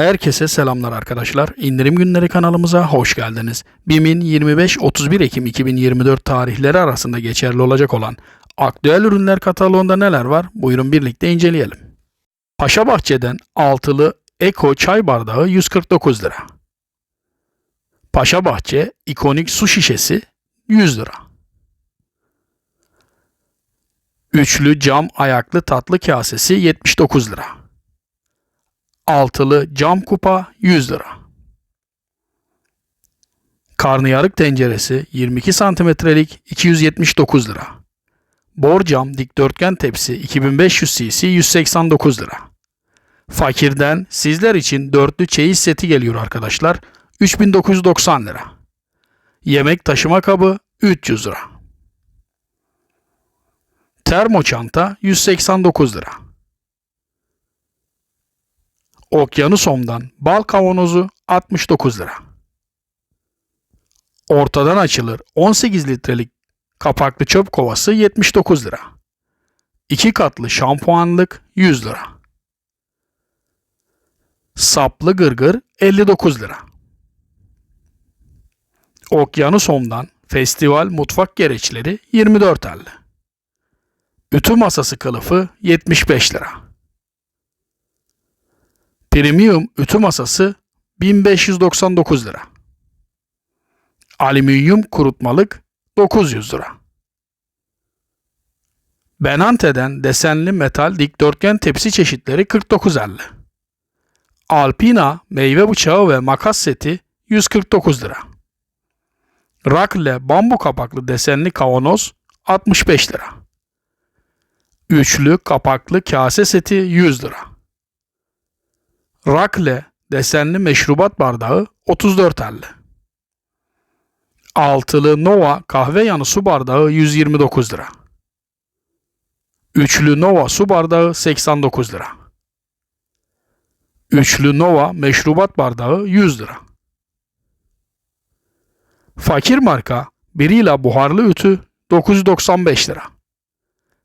Herkese selamlar arkadaşlar. İndirim günleri kanalımıza hoş geldiniz. BİM'in 25-31 Ekim 2024 tarihleri arasında geçerli olacak olan aktüel ürünler kataloğunda neler var? Buyurun birlikte inceleyelim. Paşabahçe'den altılı Eko çay bardağı 149 lira. Paşabahçe ikonik su şişesi 100 lira. Üçlü cam ayaklı tatlı kasesi 79 lira. Altılı cam kupa 100 lira. Karnıyarık tenceresi 22 santimetrelik 279 lira. Borcam dikdörtgen tepsi 2500 cc 189 lira. Fakirden sizler için dörtlü çeyiz seti geliyor arkadaşlar. 3990 lira. Yemek taşıma kabı 300 lira. Termo çanta 189 lira. Okyanusom'dan bal kavanozu 69 lira. Ortadan açılır 18 litrelik kapaklı çöp kovası 79 lira. 2 katlı şampuanlık 100 lira. Saplı gırgır 59 lira. Okyanusom'dan festival mutfak gereçleri 24.50. Ütü masası kılıfı 75 lira. Premium ütü masası 1599 lira. Alüminyum kurutmalık 900 lira. Benante'den desenli metal dikdörtgen tepsi çeşitleri 49.50. Alpina meyve bıçağı ve makas seti 149 lira. Rakle bambu kapaklı desenli kavanoz 65 lira. Üçlü kapaklı kase seti 100 lira. Rakle desenli meşrubat bardağı 34.50. Altılı Nova kahve yanı su bardağı 129 lira. Üçlü Nova su bardağı 89 lira. Üçlü Nova meşrubat bardağı 100 lira. Fakir marka biriyle buharlı ütü 995 lira.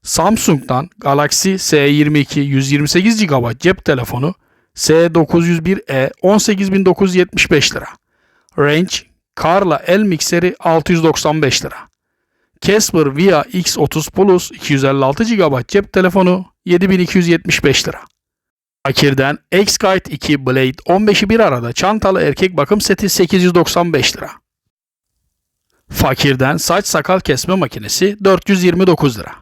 Samsung'dan Galaxy S22 128 GB cep telefonu S901e 18975 lira. Range Carla el mikseri 695 lira. Casper Via X30 Plus 256 GB cep telefonu 7275 lira. Akir'den X-Guide 2 Blade 15'i bir arada çantalı erkek bakım seti 895 lira. Fakir'den saç sakal kesme makinesi 429 lira.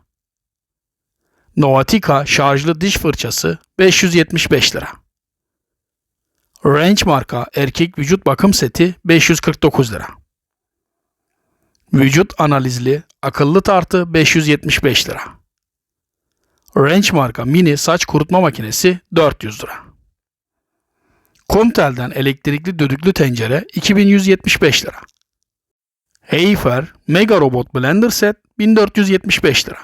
Novatica şarjlı diş fırçası 575 lira. Range marka erkek vücut bakım seti 549 lira. Vücut analizli akıllı tartı 575 lira. Range marka mini saç kurutma makinesi 400 lira. Comtel'den elektrikli düdüklü tencere 2175 lira. Heyfer Mega Robot Blender Set 1475 lira.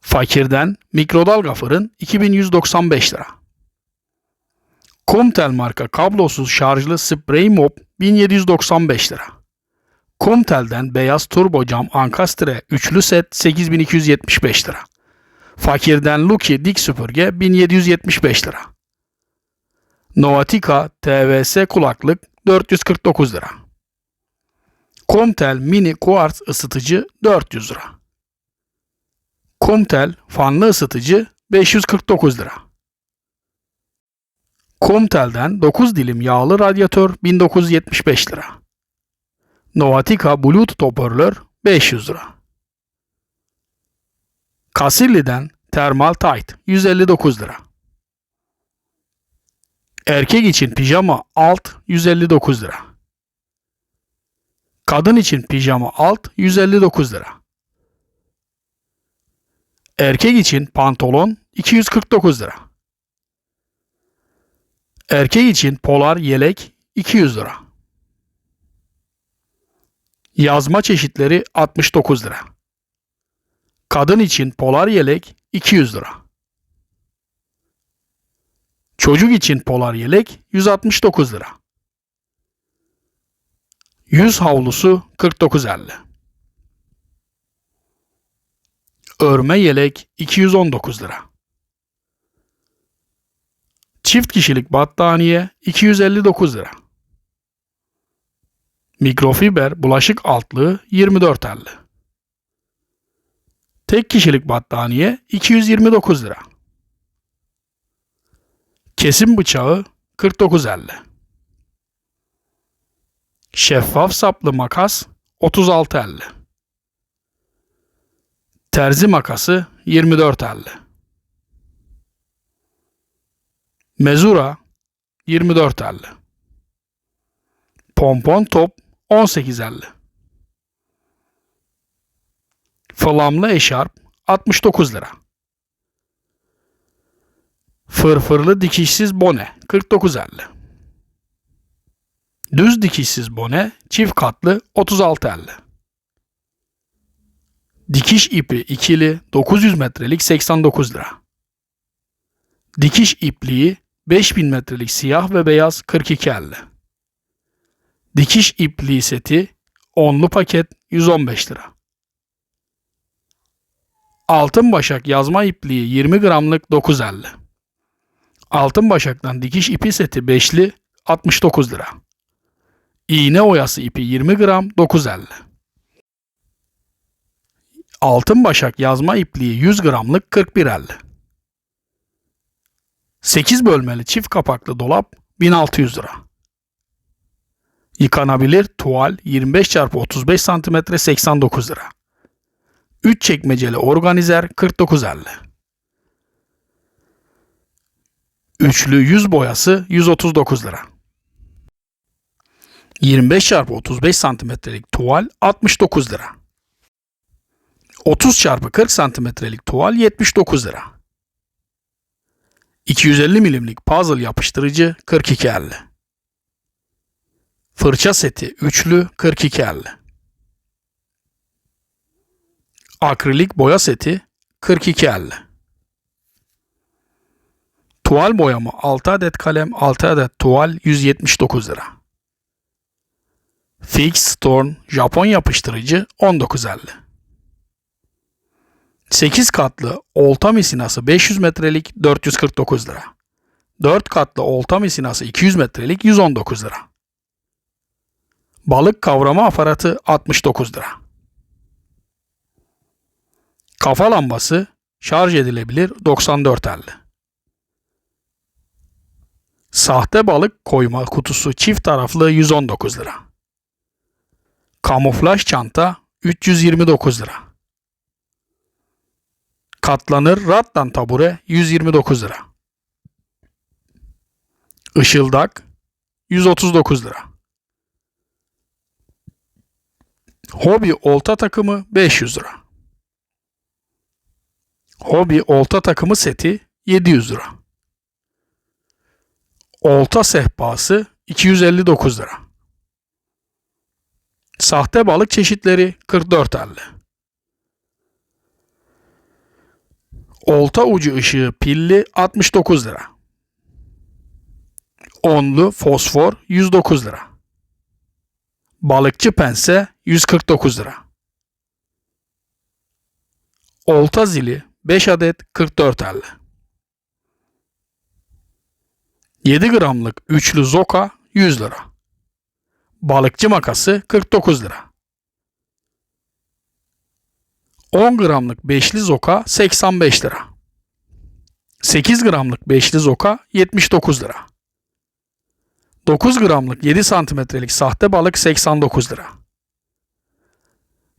Fakirden mikrodalga fırın 2195 lira. Comtel marka kablosuz şarjlı sprey mop 1795 lira. Comtel'den beyaz turbo cam ankastre üçlü set 8275 lira. Fakirden Lucky dik süpürge 1775 lira. Novatica TVS kulaklık 449 lira. Comtel mini kuartz ısıtıcı 400 lira. Comtel fanlı ısıtıcı 549 lira. Comtel'den 9 dilim yağlı radyatör 1975 lira. Novatica Bluetooth hoparlör 500 lira. Casilli'den Thermal Tight 159 lira. Erkek için pijama alt 159 lira. Kadın için pijama alt 159 lira. Erkek için pantolon 249 lira. Erkek için polar yelek 200 lira. Yazma çeşitleri 69 lira. Kadın için polar yelek 200 lira. Çocuk için polar yelek 169 lira. Yüz havlusu 49.50. Örme yelek 219 lira. Çift kişilik battaniye 259 lira. Mikrofiber bulaşık altlığı 24.50. Tek kişilik battaniye 229 lira. Kesim bıçağı 49.50. Şeffaf saplı makas 36.50. Terzi makası 24.50. Mezura 24.50. Pompon top 18.50. Flamlı eşarp 69 lira. Fırfırlı dikişsiz bone 49.50. Düz dikişsiz bone çift katlı 36.50. Dikiş ipi ikili 900 metrelik 89 lira. Dikiş ipliği 5000 metrelik siyah ve beyaz 42.50. Dikiş ipliği seti onlu paket 115 lira. Altın başak yazma ipliği 20 gramlık 9.50. Altın başaktan dikiş ipi seti beşli 69 lira. İğne oyası ipi 20 gram 9.50. Altın başak yazma ipliği 100 gramlık 41.50. 8 bölmeli çift kapaklı dolap 1600 lira. Yıkanabilir tuval 25 x 35 cm 89 lira. 3 çekmeceli organizer 49.50. Üçlü yüz boyası 139 lira. 25 x 35 santimetrelik tuval 69 lira. 30 x 40 santimetrelik tuval 79 lira. 250 milimlik puzzle yapıştırıcı 42.50. Fırça seti üçlü 42.50. Akrilik boya seti 42.50. Tuval boyama 6 adet kalem 6 adet tuval 179 lira. Fix Storm Japon yapıştırıcı 19.50. 8 katlı olta misinası 500 metrelik 449 lira. 4 katlı olta misinası 200 metrelik 119 lira. Balık kavrama aparatı 69 lira. Kafa lambası şarj edilebilir 94.50. Sahte balık koyma kutusu çift taraflı 119 lira. Kamuflaj çanta 329 lira. Katlanır rattan tabure 129 lira. Işıldak 139 lira. Hobi olta takımı 500 lira. Hobi olta takımı seti 700 lira. Olta sehpası 259 lira. Sahte balık çeşitleri 44.50. Olta ucu ışığı pilli 69 lira. Onlu fosfor 109 lira. Balıkçı pense 149 lira. Olta zili 5 adet 44.50. 7 gramlık üçlü zoka 100 lira. Balıkçı makası 49 lira. 10 gramlık beşli zoka 85 lira. 8 gramlık beşli zoka 79 lira. 9 gramlık 7 santimetrelik sahte balık 89 lira.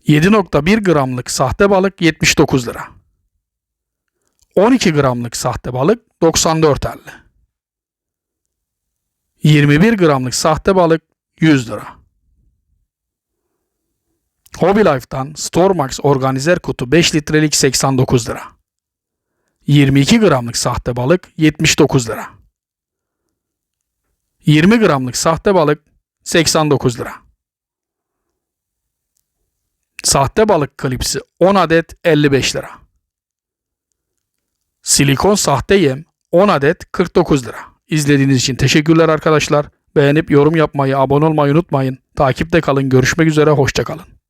7.1 gramlık sahte balık 79 lira. 12 gramlık sahte balık 94.50. 21 gramlık sahte balık 100 lira. Hobby Life'dan Stormax organizer kutu 5 litrelik 89 lira. 22 gramlık sahte balık 79 lira. 20 gramlık sahte balık 89 lira. Sahte balık klipsi 10 adet 55 lira. Silikon sahte yem 10 adet 49 lira. İzlediğiniz için teşekkürler arkadaşlar. Beğenip yorum yapmayı, abone olmayı unutmayın. Takipte kalın. Görüşmek üzere. Hoşçakalın.